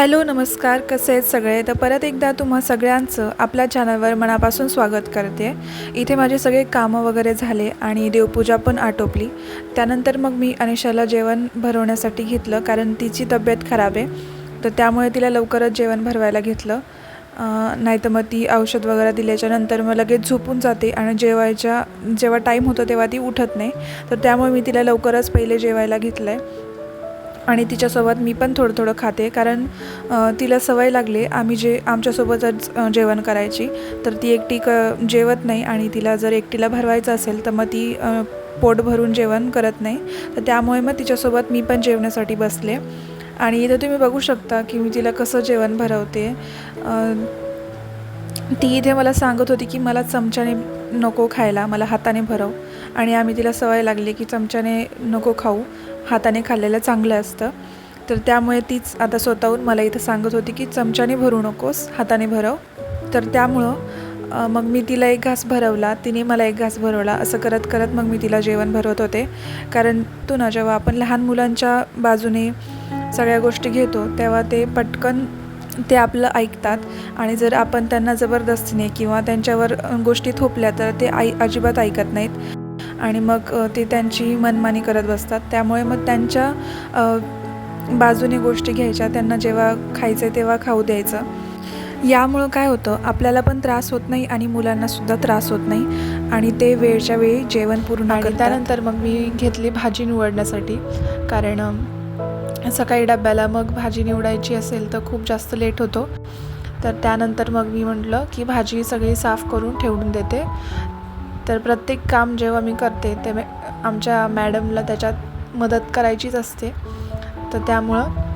Hello नमस्कार. कसे आहेत सगळे? तर परत एकदा तुम्हा सगळ्यांचं आपल्या चॅनलवर मनापासून स्वागत करते. इथे माझे सगळे कामं वगैरे झाले आणि देवपूजा पण आटोपली. त्यानंतर मग मी अनिशाला जेवण भरवण्यासाठी घेतलं कारण तिची तब्येत खराब आहे. तर त्यामुळे तिला लवकरच जेवण भरवायला घेतलं. नाही तर मग ती औषध वगैरे दिल्याच्यानंतर मग लगेच झोपून जाते आणि जेवायच्या जेव्हा टाईम होतो तेव्हा ती उठत नाही. तर त्यामुळे मी तिला लवकरच पहिले जेवायला घेतलं आहे आणि तिच्यासोबत मी पण थोडं थोडं खाते. कारण तिला सवय लागली आम्ही जे आमच्यासोबतच जेवण करायची. तर ती एकटी क जेवत नाही आणि तिला जर एकटीला भरवायचं असेल तर मग ती पोट भरून जेवण करत नाही. तर त्यामुळे मग तिच्यासोबत मी पण जेवण्यासाठी बसले. आणि इथं तुम्ही बघू शकता की मी तिला कसं जेवण भरवते. ती इथे मला सांगत होती की मला चमच्याने नको खायला मला हाताने भरव. आणि आम्ही तिला सवय लागली की चमच्याने नको खाऊ. हाताने खाल्लेलं चांगलं असतं. तर त्यामुळे तीच आता स्वतःहून मला इथं सांगत होती की चमच्याने भरू नकोस हाताने भरव. तर त्यामुळं मग मी तिला एक घास भरवला तिने मला एक घास भरवला असं करत करत मग मी तिला जेवण भरवत होते. कारण तो ना जेव्हा आपण लहान मुलांच्या बाजूने सगळ्या गोष्टी घेतो तेव्हा ते पटकन ते आपलं ऐकतात. आणि जर आपण त्यांना जबरदस्तीने किंवा त्यांच्यावर गोष्टी थोपल्या तर ते आई अजिबात ऐकत नाहीत. आणि मग ते त्यांची मनमानी करत बसतात. त्यामुळे मग त्यांच्या बाजूने गोष्टी घ्यायच्या त्यांना जेव्हा खायचं आहे तेव्हा खाऊ द्यायचं. यामुळं काय होतं आपल्याला पण त्रास होत नाही आणि मुलांनासुद्धा त्रास होत नाही. आणि ते वेळच्या वेळी जेवण पूर्ण आणि. त्यानंतर मग मी घेतली भाजी निवडण्यासाठी. कारण सकाळी डब्याला मग भाजी निवडायची असेल तर खूप जास्त लेट होतो. तर त्यानंतर मग मी म्हटलं की भाजी सगळी साफ करून ठेवून देते. तर प्रत्येक काम जेव्हा मी करते ते आमच्या मॅडमला त्याच्यात मदत करायचीच असते. तर त्यामुळं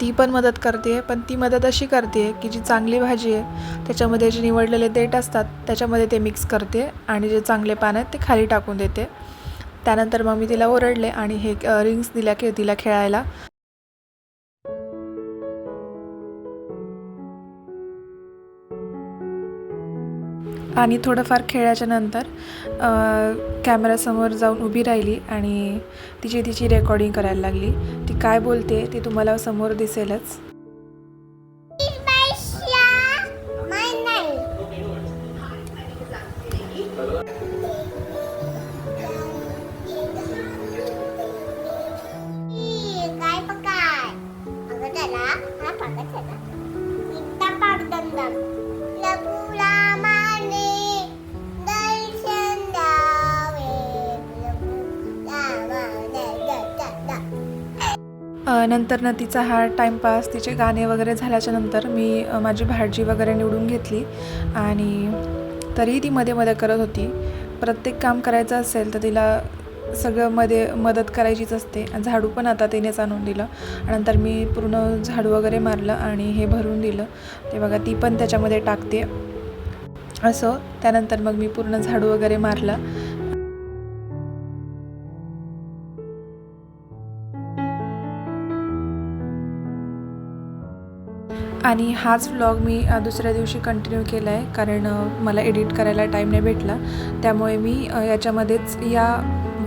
ती पण मदत करते पण ती मदत अशी करते आहे की जी चांगली भाजी आहे त्याच्यामध्ये जे निवडलेले देठ असतात त्याच्यामध्ये ते मिक्स करते आणि जे चांगले पान आहेत ते खाली टाकून देते. त्यानंतर मग मी तिला ओरडले आणि हे रिंग्स दिल्या की तिला खेळायला. आणि थोडंफार खेळाच्या नंतर कॅमेरासमोर जाऊन उभी राहिली आणि तिची तिची रेकॉर्डिंग करायला लागली. ती काय बोलते ते तुम्हाला समोर दिसेलच. Thank you. नंतरनं तिचा हा टाईमपास तिचे गाणे वगैरे झाल्याच्यानंतर मी माझी भाजी वगैरे निवडून घेतली. आणि तरीही ती मध्ये मध्ये करत होती. प्रत्येक काम करायचं असेल तर तिला सगळं मध्ये मदत करायचीच असते. झाडू पण आता तिनेच आणून दिलं. नंतर मी पूर्ण झाडू वगैरे मारलं आणि हे भरून दिलं. ते बघा ती पण त्याच्यामध्ये टाकते. असं. त्यानंतर मग मी पूर्ण झाडू वगैरे मारला. आणि हाच व्लॉग मी दुसऱ्या दिवशी कंटिन्यू केला आहे कारण मला एडिट करायला टाईम नाही भेटला. त्यामुळे मी याच्यामध्येच या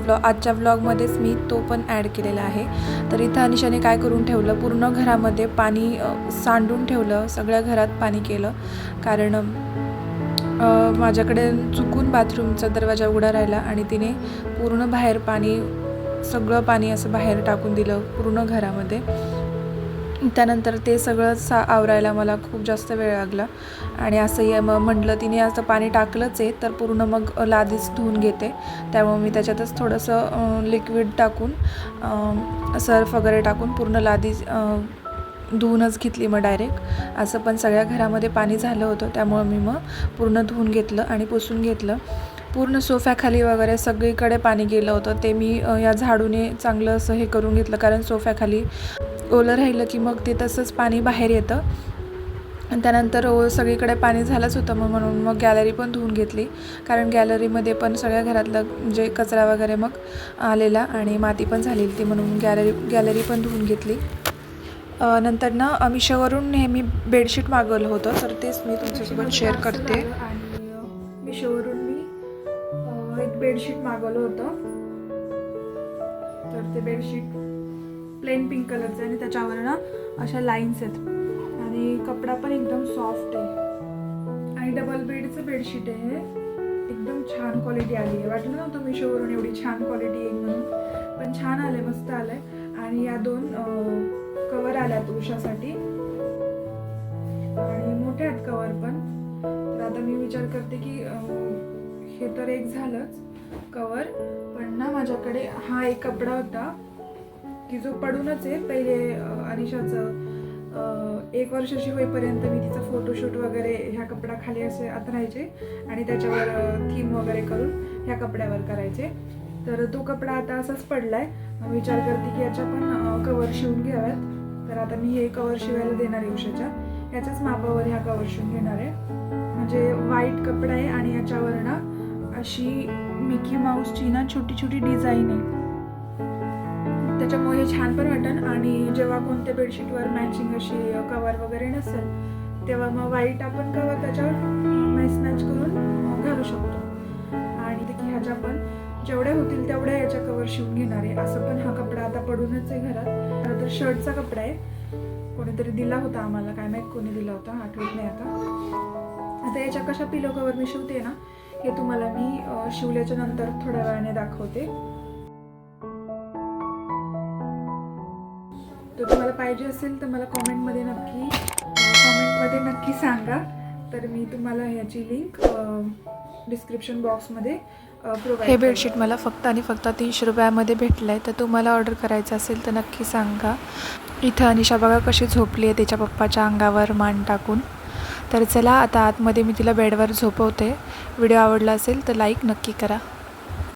व्लॉ आजच्या व्लॉगमध्येच मी तो पण ॲड केलेला आहे. तर इथं अनिशाने काय करून ठेवलं? पूर्ण घरामध्ये पाणी सांडून ठेवलं. सगळ्या घरात पाणी केलं. कारण माझ्याकडे चुकून बाथरूमचा दरवाजा उघडा राहिला आणि तिने पूर्ण बाहेर पाणी सगळं पाणी असं बाहेर टाकून दिलं पूर्ण घरामध्ये. त्यानंतर ते सगळं सा आवरायला मला खूप जास्त वेळ लागला. आणि असंही मग म्हटलं तिने असं पाणी टाकलंच आहे तर पूर्ण मग लादीच धुवून घेते. त्यामुळे मी त्याच्यातच थोडंसं लिक्विड टाकून सर्फ वगैरे टाकून पूर्ण लादी धुवूनच घेतली मग डायरेक्ट असं पण सगळ्या घरामध्ये पाणी झालं होतं त्यामुळं मी मग पूर्ण धुवून घेतलं आणि पुसून घेतलं. पूर्ण सोफ्याखाली वगैरे सगळीकडे पाणी गेलं होतं ते मी या झाडूने चांगलं असं हे करून घेतलं कारण सोफ्याखाली ओलं राहिलं की मग ते तसंच पाणी बाहेर येतं. आणि त्यानंतर ओ सगळीकडे पाणी झालंच होतं मग म्हणून मग गॅलरी पण धुवून घेतली. कारण गॅलरीमध्ये पण सगळ्या घरातलं जे कचरा वगैरे मग आलेला आणि माती पण झालेली ती म्हणून गॅलरी गॅलरी पण धुवून घेतली. नंतर ना मिशोवरून नेहमी बेडशीट मागवलं होतं. तर तेच मी तुमच्यासोबत शेअर करते. आणि मिशोवरून मी एक बेडशीट मागवलं होतं. तर ते बेडशीट प्लेन पिंक कलरचं आहे आणि त्याच्यावर ना अशा लाईन्स आहेत. आणि कपडा पण एकदम सॉफ्ट आहे. आणि डबल बेडचं बेडशीट आहे. एकदम छान क्वालिटी आली आहे. वाटलं नव्हतं मिशोवरून एवढी छान क्वालिटी येईल म्हणून. पण छान आलंय मस्त आलंय. आणि या दोन कवर आल्यात उषासाठी. आणि मोठे आहेत कवर पण. तर आता मी विचार करते की हे तर एक झालंच कवर पण ना माझ्याकडे हा एक कपडा होता. की जो पडूनच आहे पहिले अनिशाचं एक वर्षाची होईपर्यंत मी तिचा फोटोशूट वगैरे ह्या कपड्याखाली असे आतरायचे आणि त्याच्यावर थीम वगैरे करून ह्या कपड्यावर करायचे. तर तो कपडा आता असाच पडलाय. आहे विचार करते की याच्या पण कवर शिवून घ्याव्यात. तर आता मी हे कवर शिवायला देणार आहे उषाच्या. याच्याच मापावर ह्या कवर शिवून घेणार आहे. म्हणजे व्हाईट कपडा आहे आणि याच्यावर ना अशी मिकी माऊसची ना छोटी छोटी डिझाईन आहे. त्याच्यामुळे छान पण वाटेल आणि जेव्हा कोणत्या बेडशीटवर मॅचिंग अशी कवर वगैरे नसेल तेव्हा मग व्हाईट आपण कवर त्याच्यावर मॅच मॅच करून घालू शकतो. आणि देखील ह्याच्या पण जेवढ्या होतील तेवढ्या याच्या कवर शिवून घेणार आहे. असं पण हा कपडा आता पडूनच आहे घरात. खरं तर शर्टचा कपडा आहे. कोणीतरी दिला होता आम्हाला. काय माहीत कोणी दिला होता. आठवत नाही आता. आता याच्या कशा पिलो कवर मी शिवते ना हे तुम्हाला मी शिवल्याच्या नंतर थोड्या वेळाने दाखवते. तुम्हाला पाहिजे असेल तर मला कॉमेंटमध्ये नक्की कॉमेंटमध्ये नक्की सांगा. तर मी तुम्हाला ह्याची लिंक डिस्क्रिप्शन बॉक्समध्ये हे बेडशीट मला फक्त आणि फक्त तीनशे रुपयामध्ये भेटलं आहे तर तुम्हाला ऑर्डर करायचं असेल तर नक्की सांगा. इथं अनिशा बघा कशी झोपली आहे तिच्या पप्पाच्या अंगावर मान टाकून. तर चला आता आतमध्ये मी तिला बेडवर झोपवते. व्हिडिओ आवडला असेल तर लाईक नक्की करा.